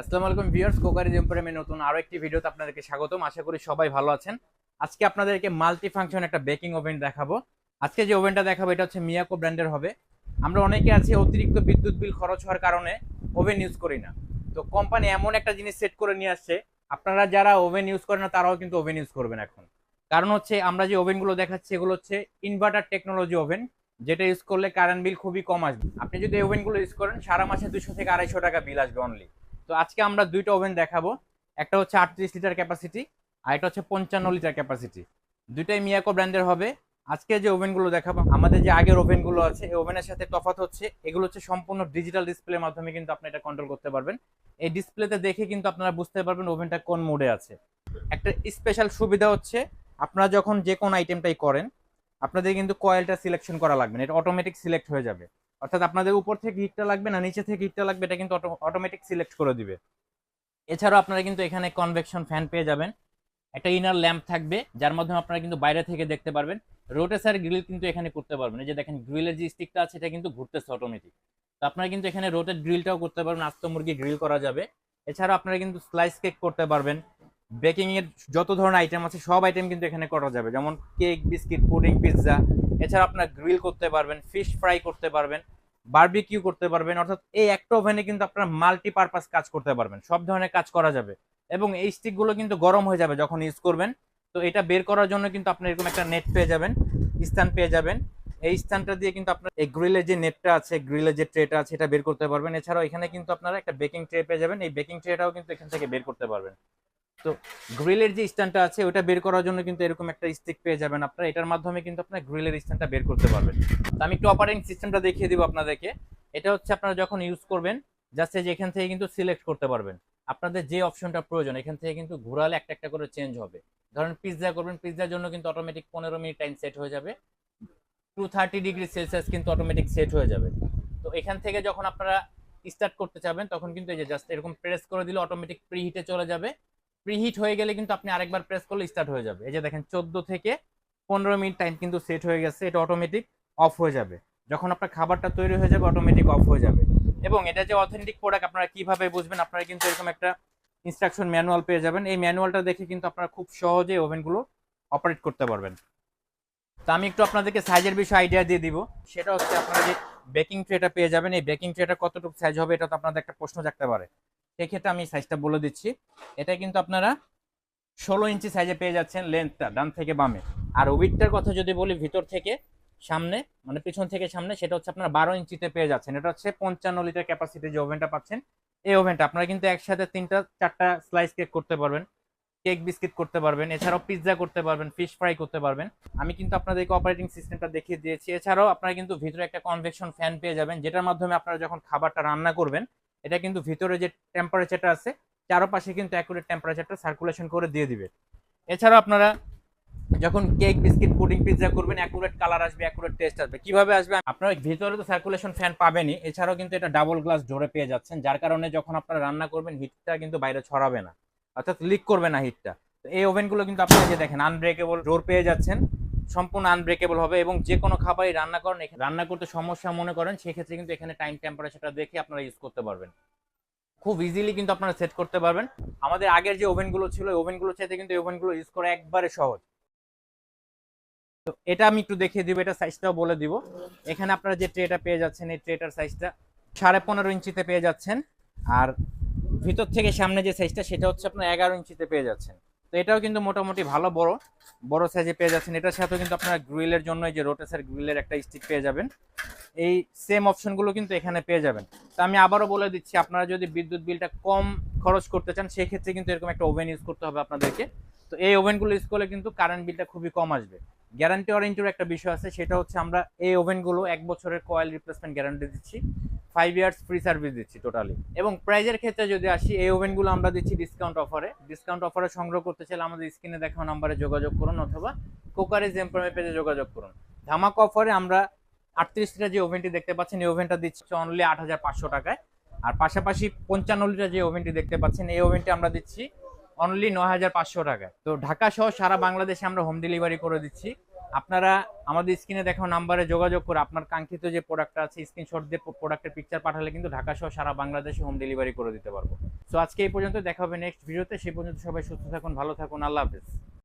আসসালামু আলাইকুম viewers, crockery জেম্পোরিয়ামের নতুন আরও একটি ভিডিওতে আপনাদেরকে স্বাগতম। আশা করি সবাই ভালো আছেন। আজকে আপনাদেরকে মাল্টি ফাংশন একটা বেকিং ওভেন দেখাবো। আজকে যে ওভেনটা দেখাবো, এটা হচ্ছে মিয়াকো ব্র্যান্ডের হবে। আমরা অনেকে আছি, অতিরিক্ত বিদ্যুৎ বিল খরচ হওয়ার কারণে ওভেন ইউজ করি না। তো কোম্পানি এমন একটা জিনিস সেট করে নিয়ে আসছে, আপনারা যারা ওভেন ইউজ করেন না, তারাও কিন্তু ওভেন ইউজ করবেন এখন। কারণ হচ্ছে, আমরা যে ওভেনগুলো দেখাচ্ছি, এগুলো হচ্ছে ইনভার্টার টেকনোলজি ওভেন যেটা ইউজ করলে কারেন্ট বিল খুবই কম আসবে। আপনি যদি ওভেনগুলো ইউজ করেন, সারা মাসে দুশো থেকে আড়াইশো টাকা বিল আসবে অনলি তো আজকে আমরা দুইটা ওভেন দেখাবো। একটা হচ্ছে আটত্রিশ লিটার ক্যাপাসিটি আর একটা হচ্ছে পঞ্চান্ন লিটার ক্যাপাসিটি দুইটাই মিয়াকো ব্র্যান্ডের হবে। আজকে যে ওভেনগুলো দেখাবো, আমাদের যে আগের ওভেনগুলো আছে, এই ওভেনের সাথে তফাৎ হচ্ছে, এগুলো হচ্ছে সম্পূর্ণ ডিজিটাল ডিসপ্লের মাধ্যমে কিন্তু আপনি এটা কন্ট্রোল করতে পারবেন। এই ডিসপ্লেতে দেখে কিন্তু আপনারা বুঝতে পারবেন ওভেনটা কোন মোডে আছে। একটা স্পেশাল সুবিধা হচ্ছে, আপনারা যখন যে কোন আইটেমটাই করেন, আপনাদের কিন্তু কয়েলটা সিলেকশন করা লাগবে এটা অটোমেটিক সিলেক্ট হয়ে যাবে। অর্থাৎ আপনাদের উপর থেকে হিটটা লাগবে না, নিচে থেকে হিটটা লাগবে, এটা কিন্তু অটোমেটিক সিলেক্ট করে দিবে। এছাড়াও আপনারা কিন্তু এখানে কনভেকশন ফ্যান পেয়ে যাবেন। একটা ইনার ল্যাম্প থাকবে, যার মাধ্যমে আপনারা কিন্তু বাইরে থেকে দেখতে পারবেন। রোটেসার গ্রিল কিন্তু এখানে করতে পারবেন। এই যে দেখেন গ্রিলের যে স্টিকটা আছে, এটা কিন্তু ঘুরতেছে অটোমেটিক তো আপনারা কিন্তু এখানে রোটেট গ্রিলটাও করতে পারবেন, আস্ত মুরগি গ্রিল করা যাবে। এছাড়াও আপনারা কিন্তু স্লাইস কেক করতে পারবেন। বেকিংয়ের যত ধরনের আইটেম আছে, সব আইটেম কিন্তু এখানে করা যাবে। যেমন কেক বিস্কিট পুডিং পিৎজা এছাড়া আপনার গ্রিল করতে পারবেন ফিশ ফ্রাই করতে পারবেন বার্বিকিউ করতে পারবেন, অর্থাৎ এই একটা ওভেনে কিন্তু আপনারা মাল্টিপারপাস কাজ করতে পারবেন, সব ধরনের কাজ করা যাবে। এবং এই স্টিকগুলো কিন্তু গরম হয়ে যাবে যখন ইউজ করবেন। তো এটা বের করার জন্য কিন্তু আপনি এরকম একটা নেট পেয়ে যাবেন, স্থান পেয়ে যাবেন। এই স্থানটা দিয়ে কিন্তু আপনার এই গ্রিলের যে নেটটা আছে গ্রিলের যে ট্রেটা আছে, এটা বের করতে পারবেন। এছাড়াও এখানে কিন্তু আপনারা একটা বেকিং ট্রে পেয়ে যাবেন। এই বেকিং ট্রেটাও কিন্তু এখান থেকে বের করতে পারবেন। তো গ্রিলের যে স্ট্যান্ডটা আছে ওটা বের করার জন্য কিন্তু এরকম একটা স্টিক পেয়ে যাবেন আপনারা। এটার মাধ্যমে কিন্তু আপনার গ্রিলের স্ট্যান্ডটা বের করতে পারবেন। তো আমি একটু অপারেটিং সিস্টেমটা দেখিয়ে দিব আপনাদেরকে। এটা হচ্ছে আপনারা যখন ইউজ করবেন জাস্ট এই যে এখান থেকে কিন্তু সিলেক্ট করতে পারবেন। আপনাদের যে অপশনটা প্রয়োজন, এখান থেকে কিন্তু ঘোরালে একটা একটা করে চেঞ্জ হবে। ধরেন পিৎজা করবেন পিৎজার জন্য কিন্তু অটোমেটিক পনেরো মিনিট টাইম সেট হয়ে যাবে। টু থার্টি ডিগ্রি সেলসিয়াস কিন্তু অটোমেটিক সেট হয়ে যাবে। তো এখান থেকে যখন আপনারা স্টার্ট করতে চাবেন, তখন কিন্তু এই যে জাস্ট এরকম প্রেস করে দিলে অটোমেটিক প্রি হিটে চলে যাবে। প্রিহিট হয়ে গেলে কিন্তু আপনি আরেকবার প্রেস করলে স্টার্ট হয়ে যাবে। এই যে দেখেন, চোদ্দ থেকে পনেরো মিনিট টাইম কিন্তু সেট হয়ে গেছে, এটা অটোমেটিক অফ হয়ে যাবে। যখন আপনার খাবারটা তৈরি হয়ে যাবে অটোমেটিক অফ হয়ে যাবে। এবং এটা যে অথেন্টিক প্রোডাক্ট আপনারা কীভাবে বুঝবেন, আপনারা কিন্তু এরকম একটা ইনস্ট্রাকশন ম্যানুয়াল পেয়ে যাবেন। এই ম্যানুয়ালটা দেখে কিন্তু আপনারা খুব সহজে ওভেনগুলো অপারেট করতে পারবেন। তো আমি একটু আপনাদেরকে সাইজের বিষয়ে আইডিয়া দিয়ে দিব। সেটা হচ্ছে আপনারা যে বেকিং ট্রেটা পেয়ে যাবেন, এই বেকিং ট্রেটা কতটুকু সাইজ হবে, এটা তো আপনাদের একটা প্রশ্ন থাকতে পারে। সেক্ষেত্রে আমি সাইজটা বলে দিচ্ছি। এটা কিন্তু আপনারা ষোলো ইঞ্চি সাইজে পেয়ে যাচ্ছেন লেন্থটা ডান থেকে বামে। আর উইথটার কথা যদি বলি, ভিতর থেকে সামনে মানে পিছন থেকে সামনে, সেটা হচ্ছে আপনারা বারো ইঞ্চিতে পেয়ে যাচ্ছেন। এটা হচ্ছে পঞ্চান্ন লিটার ক্যাপাসিটি যে ওভেনটা পাচ্ছেন, এই ওভেনটা আপনারা কিন্তু একসাথে তিনটা, চারটা স্লাইস কেক করতে পারবেন। কেক বিস্কিট করতে পারবেন। এছাড়াও পিৎজা করতে পারবেন ফিশ ফ্রাই করতে পারবেন। আমি কিন্তু আপনাদেরকে অপারেটিং সিস্টেমটা দেখিয়ে দিয়েছি। এছাড়াও আপনারা কিন্তু ভিতরে একটা কনভেকশন ফ্যান পেয়ে যাবেন, যেটার মাধ্যমে আপনারা যখন খাবারটা রান্না করবেন এটা কিন্তু ভিতরে যে টেম্পারেচারটা আছে, চারপাশে কিন্তু অ্যাকুরেট টেম্পারেচারটা সার্কুলেশন করে দিয়ে দিবে। এছাড়াও আপনারা যখন কেক বিস্কিট পুডিং পিৎজা করবেন অ্যাকুরেট কালার আসবে অ্যাকুরেট টেস্ট আসবে। কীভাবে আসবে? আপনারা ভিতরে তো সার্কুলেশন ফ্যান পাবেনই, এছাড়াও কিন্তু এটা ডাবল গ্লাস জোরে পেয়ে যাচ্ছেন, যার কারণে যখন আপনারা রান্না করবেন হিটটা কিন্তু বাইরে ছড়াবে না, অর্থাৎ লিক করবে না হিটটা এই ওভেনগুলো কিন্তু আপনারা যে দেখেন আনব্রেকেবল জোর পেয়ে যাচ্ছেন। সম্পূর্ণ আনব্রেকেবল হবে এবং যে কোনো খাবারই রান্না করেন রান্না করতে সমস্যা মনে করেন, সেক্ষেত্রে কিন্তু এখানে টাইম টেম্পারেচারটা দেখে আপনারা ইউজ করতে পারবেন। খুব ইজিলি কিন্তু আপনারা সেট করতে পারবেন। আমাদের আগের যে ওভেনগুলো ছিল ওভেনগুলো চাইতে কিন্তু ওভেনগুলো ইউজ করা একবারে সহজ। তো এটা আমি একটু দেখিয়ে দিব, এটা সাইজটাও বলে দিব। এখানে আপনারা যে ট্রেটা পেয়ে যাচ্ছেন, এই ট্রেটার সাইজটা সাড়ে পনেরো ইঞ্চিতে পেয়ে যাচ্ছেন। আর ভিতর থেকে সামনে যে সাইজটা সেটা হচ্ছে আপনার এগারো ইঞ্চিতে পেয়ে যাচ্ছেন। তো এটাও কিন্তু মোটামুটি ভালো, বড় বড় সাইজে পেয়ে যাচ্ছেন। এটার সাথেও কিন্তু আপনারা গ্রিলের জন্য যে রোটেসের গ্রিলের একটা স্টিক পেয়ে যাবেন। এই সেম অপশনগুলো কিন্তু এখানে পেয়ে যাবেন। তো আমি আবারও বলে দিচ্ছি, আপনারা যদি বিদ্যুৎ বিলটা কম খরচ করতে চান, সেক্ষেত্রে কিন্তু এরকম একটা ওভেন ইউজ করতে হবে আপনাদেরকে। তো এই ওভেনগুলো ইউজ করলে কিন্তু কারেন্ট বিলটা খুবই কম আসবে। গ্যারান্টি ওয়ারেন্টির একটা বিষয় আছে, সেটা হচ্ছে আমরা এই ওভেনগুলো এক বছরের কয়েল রিপ্লেসমেন্ট গ্যারান্টি দিচ্ছি ফাইভ ইয়ার্স ফ্রি সার্ভিস দিচ্ছি টোটালি এবং প্রাইজের ক্ষেত্রে যদি আসি, এই ওভেনগুলো আমরা দিচ্ছি ডিসকাউন্ট অফারে ডিসকাউন্ট অফারে সংগ্রহ করতে চাইলে আমাদের স্ক্রিনে দেখানো নাম্বারে যোগাযোগ করুন অথবা কোকারিজ এমপ্লয়মেন্ট পেজে যোগাযোগ করুন। ধামাক অফারে আমরা আটত্রিশ লিটার যে ওভেনটি দেখতে পাচ্ছেন, এই ওভেনটা দিচ্ছি অনলি আট হাজার পাঁচশো টাকায়। আর পাশাপাশি পঞ্চান্ন লিটার যে ওভেনটি দেখতে পাচ্ছেন, এই ওভেনটি আমরা দিচ্ছি অনলি নয় হাজার পাঁচশো টাকা। তো ঢাকা সহ সারা বাংলাদেশে আমরা হোম ডেলিভারি করে দিচ্ছি। আপনারা আমাদের স্ক্রিনে দেখো নাম্বারে যোগাযোগ করে আপনার কাঙ্ক্ষিত যে প্রোডাক্টটা আছে স্ক্রিনশট দিয়ে প্রোডাক্টের পিকচার পাঠালে কিন্তু ঢাকা সহ সারা বাংলাদেশে হোম ডেলিভারি করে দিতে পারব। সো আজকে এই পর্যন্ত, দেখা হবে নেক্সট ভিডিওতে সেই পর্যন্ত সবাই সুস্থ থাকুন, ভালো থাকুন, আল্লাহ হাফেজ।